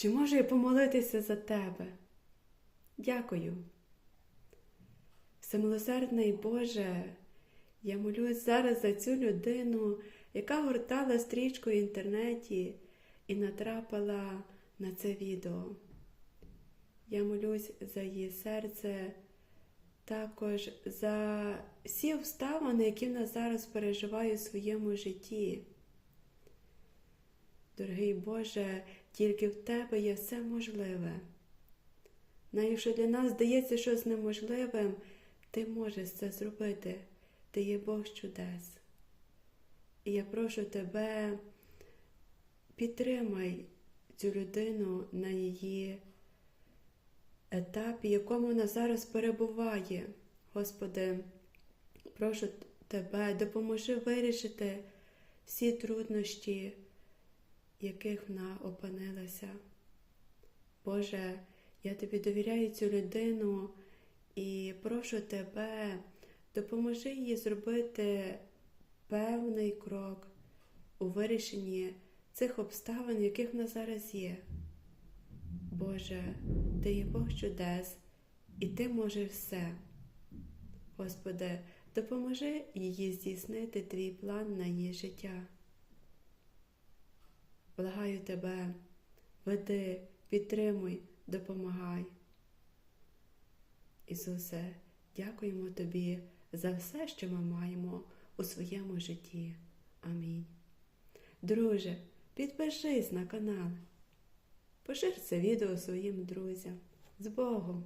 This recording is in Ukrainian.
Чи можу я помолитися за тебе? Дякую. Всемилосердний Боже, я молюсь зараз за цю людину, яка гортала стрічку в інтернеті і натрапила на це відео. Я молюсь за її серце, також за всі обставини, які вона зараз переживає у своєму житті. Дорогий Боже, тільки в Тебе є все можливе. Навіть якщо для нас здається щось неможливим, Ти можеш це зробити. Ти є Бог чудес. І я прошу тебе, підтримай цю людину на її етапі, якому вона зараз перебуває. Господи, прошу тебе, допоможи вирішити всі труднощі, яких вона опинилася. Боже, я тобі довіряю цю людину і прошу тебе, допоможи їй зробити певний крок у вирішенні цих обставин, в яких вона зараз є. Боже, ти є Бог чудес, і ти можеш все. Господи, допоможи їй здійснити твій план на її життя. Благаю тебе, веди, підтримуй, допомагай. Ісусе, дякуємо Тобі за все, що ми маємо у своєму житті. Амінь. Друже, підпишись на канал. Пошир це відео своїм друзям. З Богом!